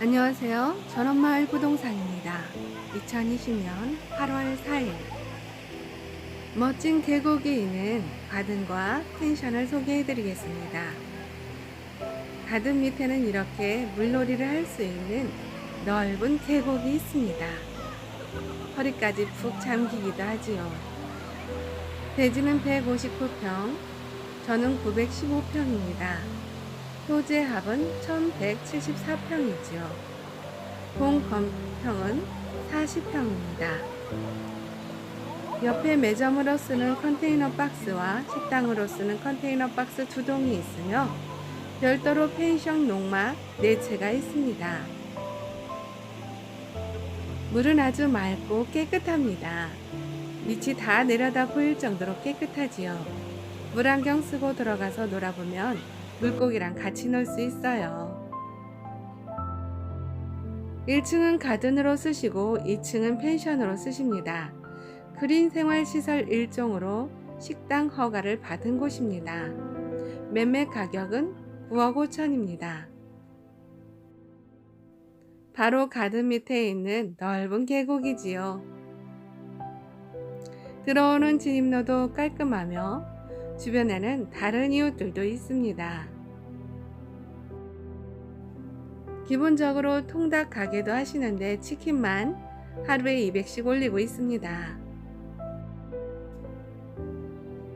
안녕하세요. 전원마을 부동산입니다. 2020년 8월 4일. 멋진 계곡이 있는 가든과 펜션을 소개해 드리겠습니다. 가든 밑에는 이렇게 물놀이를 할 수 있는 넓은 계곡이 있습니다. 허리까지 푹 잠기기도 하지요. 대지는 159평, 저는 915평입니다. 토지의 합은 1174평이지요. 공건평은 40평입니다. 옆에 매점으로 쓰는 컨테이너 박스와 식당으로 쓰는 컨테이너 박스 두 동이 있으며 별도로 펜션 농막 4채가 있습니다. 물은 아주 맑고 깨끗합니다. 밑이 다 내려다 보일 정도로 깨끗하지요. 물안경 쓰고 들어가서 놀아보면 물고기랑 같이 놀수 있어요. 1층은 가든으로 쓰시고 2층은 펜션으로 쓰십니다. 그린 생활시설 1종으로 식당 허가를 받은 곳입니다. 매매 가격은 9억 5천입니다. 바로 가든 밑에 있는 넓은 계곡이지요. 들어오는 진입로도 깔끔하며 주변에는 다른 이웃들도 있습니다. 기본적으로 통닭 가게도 하시는데 치킨만 하루에 200씩 올리고 있습니다.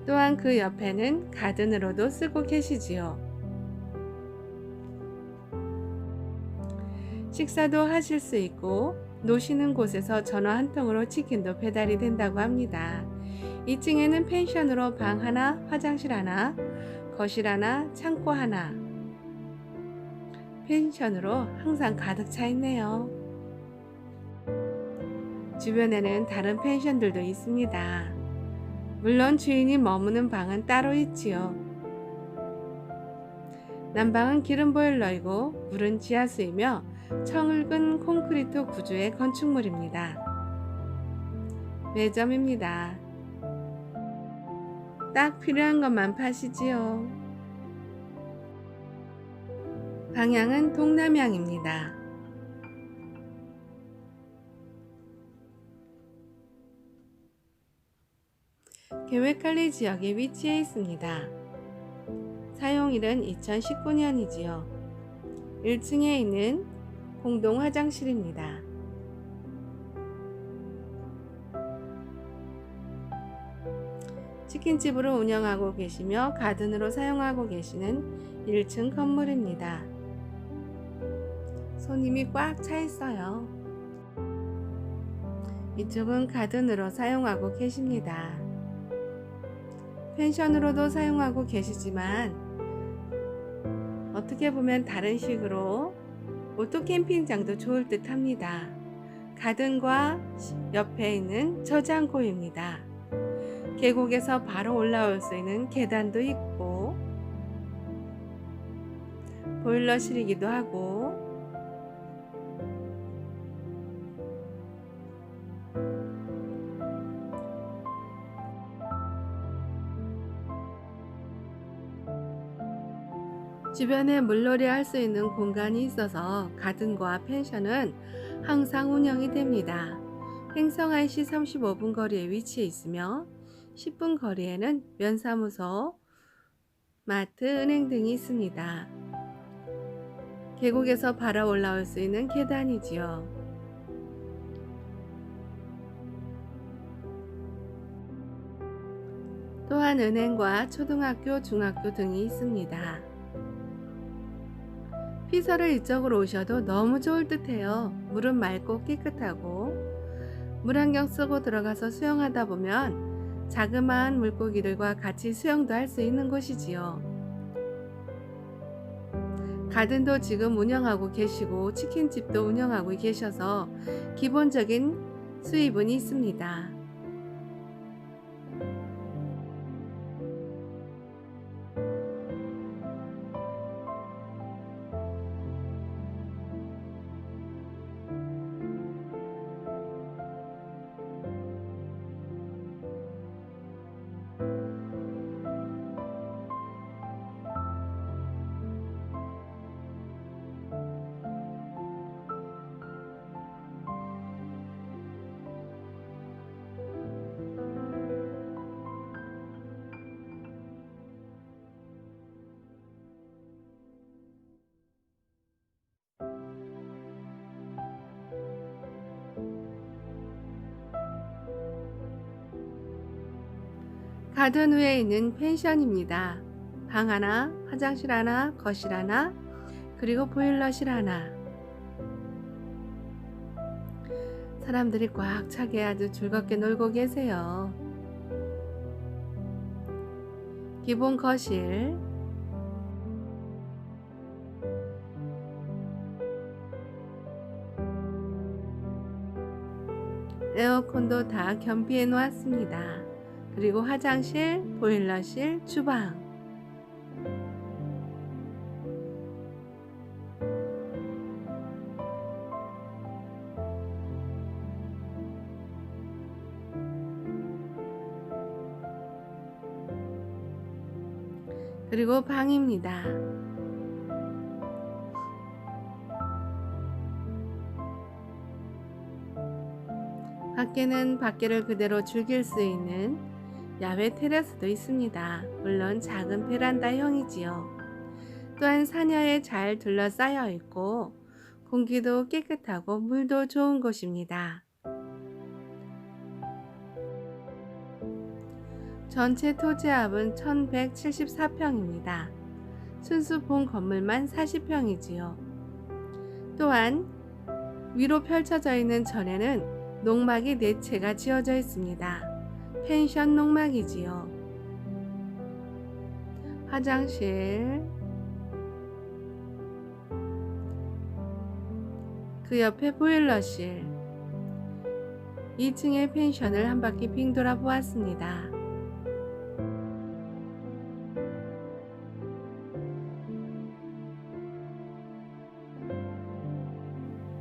또한 그 옆에는 가든으로도 쓰고 계시지요. 식사도 하실 수 있고 노시는 곳에서 전화 한 통으로 치킨도 배달이 된다고 합니다. 2층에는 펜션으로 방 하나, 화장실 하나, 거실 하나, 창고 하나. 펜션으로 항상 가득 차 있네요. 주변에는 다른 펜션들도 있습니다. 물론 주인이 머무는 방은 따로 있지요. 난방은 기름 보일러이고 물은 지하수이며 청을근 콘크리트 구조의 건축물입니다. 매점입니다. 딱 필요한 것만 파시지요. 방향은 동남향입니다. 계획관리 지역에 위치해 있습니다. 사용일은 2019년이지요. 1층에 있는 공동 화장실입니다. 치킨집으로 운영하고 계시며 가든으로 사용하고 계시는 1층 건물입니다. 손님이 꽉 차 있어요. 이쪽은 가든으로 사용하고 계십니다. 펜션으로도 사용하고 계시지만 어떻게 보면 다른 식으로 오토 캠핑장도 좋을 듯 합니다. 가든과 옆에 있는 저장고입니다. 계곡에서 바로 올라올 수 있는 계단도 있고 보일러실이기도 하고 주변에 물놀이 할 수 있는 공간이 있어서 가든과 펜션은 항상 운영이 됩니다. 행성 IC 35분 거리에 위치해 있으며 10분 거리에는 면사무소, 마트, 은행 등이 있습니다. 계곡에서 바로 올라올 수 있는 계단이지요. 또한 은행과 초등학교, 중학교 등이 있습니다. 피서를 이쪽으로 오셔도 너무 좋을 듯해요. 물은 맑고 깨끗하고 물안경 쓰고 들어가서 수영하다 보면 자그마한 물고기들과 같이 수영도 할 수 있는 곳이지요. 가든도 지금 운영하고 계시고 치킨집도 운영하고 계셔서 기본적인 수입은 있습니다. 가든 위에 있는 펜션입니다. 방 하나, 화장실 하나, 거실 하나, 그리고 보일러실 하나. 사람들이 꽉 차게 아주 즐겁게 놀고 계세요. 기본 거실, 에어컨도 다 겸비해 놓았습니다. 그리고 화장실, 보일러실, 주방. 그리고 방입니다. 밖에는 밖에를 그대로 즐길 수 있는 야외 테라스도 있습니다. 물론 작은 베란다형이지요. 또한 산야에 잘 둘러싸여 있고 공기도 깨끗하고 물도 좋은 곳입니다. 전체 토지압은 1174평입니다. 순수 본 건물만 40평이지요. 또한 위로 펼쳐져 있는 전에는 농막이 네 채가 지어져 있습니다. 펜션 농막이지요. 화장실, 그 옆에 보일러실, 2층의 펜션을 한 바퀴 빙 돌아보았습니다.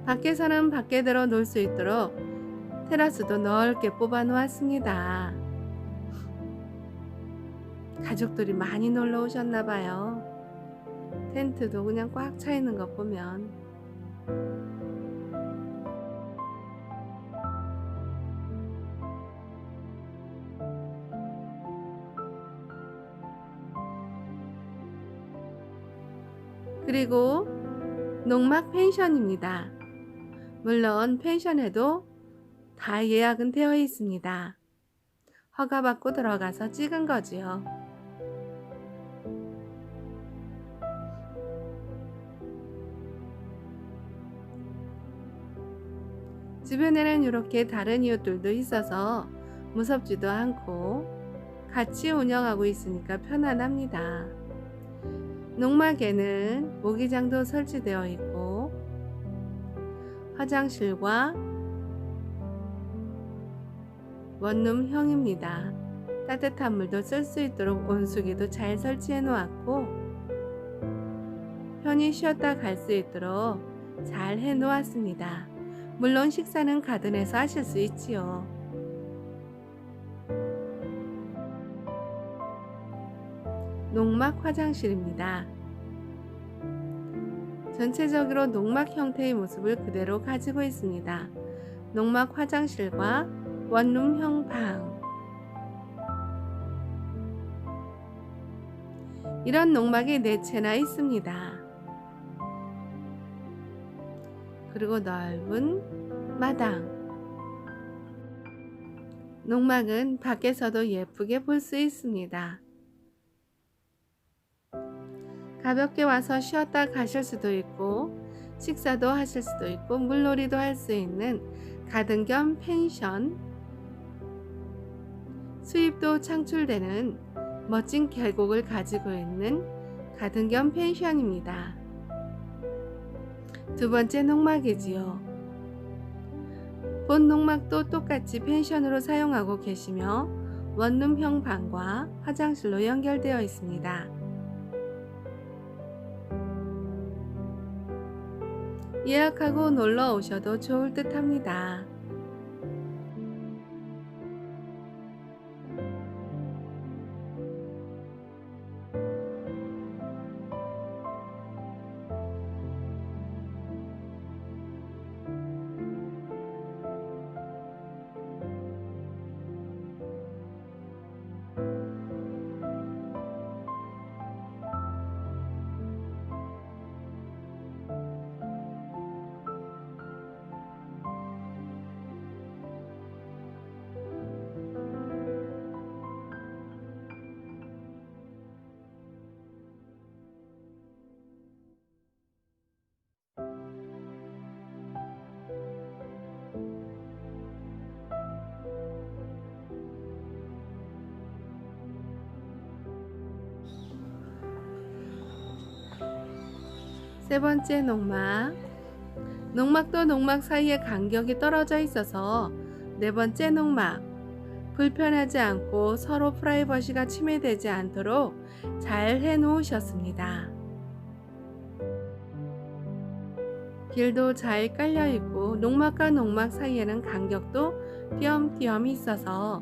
밖에서는 밖에대로 놀 수 있도록 테라스도 넓게 뽑아 놓았습니다. 가족들이 많이 놀러 오셨나 봐요. 텐트도 그냥 꽉 차 있는 것 보면 그리고 농막 펜션입니다. 물론 펜션에도 다 예약은 되어 있습니다. 허가받고 들어가서 찍은 거지요. 주변에는 이렇게 다른 이웃들도 있어서 무섭지도 않고 같이 운영하고 있으니까 편안합니다. 농막에는 모기장도 설치되어 있고 화장실과 원룸 형입니다. 따뜻한 물도 쓸 수 있도록 온수기도 잘 설치해 놓았고 편히 쉬었다 갈 수 있도록 잘 해 놓았습니다. 물론 식사는 가든에서 하실 수 있지요. 농막 화장실입니다. 전체적으로 농막 형태의 모습을 그대로 가지고 있습니다. 농막 화장실과 원룸형 방 이런 농막이 네 채나 있습니다. 그리고 넓은 마당 농막은 밖에서도 예쁘게 볼 수 있습니다. 가볍게 와서 쉬었다 가실 수도 있고 식사도 하실 수도 있고 물놀이도 할 수 있는 가든 겸 펜션 수입도 창출되는 멋진 계곡을 가지고 있는 겸 펜션입니다. 두 번째 농막이지요. 본 농막도 똑같이 펜션으로 사용하고 계시며 원룸형 방과 화장실로 연결되어 있습니다. 예약하고 놀러 오셔도 좋을 듯 합니다. 세 번째 농막. 농막도 농막 사이에 간격이 떨어져 있어서 네 번째 농막. 불편하지 않고 서로 프라이버시가 침해되지 않도록 잘 해 놓으셨습니다. 길도 잘 깔려 있고 농막과 농막 사이에는 간격도 띄엄띄엄 있어서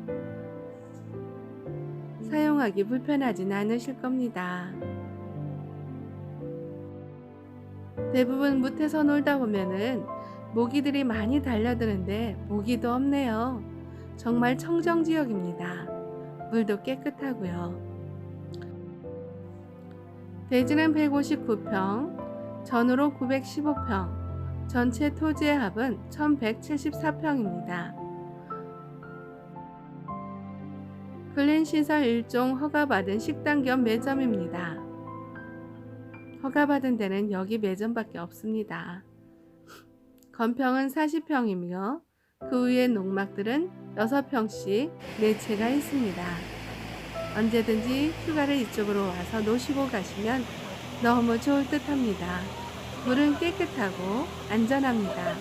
사용하기 불편하진 않으실 겁니다. 대부분 무태서 놀다 보면은 모기들이 많이 달려드는데 모기도 없네요. 정말 청정 지역입니다. 물도 깨끗하고요. 대지는 159평, 전으로 915평, 전체 토지의 합은 1174평입니다. 근린시설 1종 허가받은 식당 겸 매점입니다. 허가받은 데는 여기 매점밖에 없습니다. 건평은 40평이며 그 위에 농막들은 6평씩 4채가 있습니다. 언제든지 휴가를 이쪽으로 와서 노시고 가시면 너무 좋을 듯 합니다. 물은 깨끗하고 안전합니다.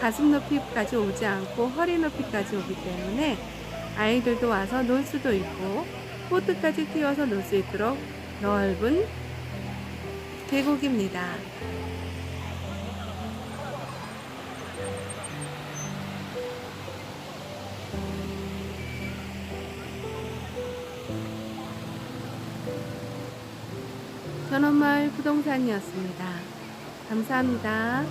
가슴 높이까지 오지 않고 허리 높이까지 오기 때문에 아이들도 와서 놀 수도 있고 보트까지 띄워서 놀 수 있도록 넓은 계곡입니다. 전원마을 부동산이었습니다. 감사합니다.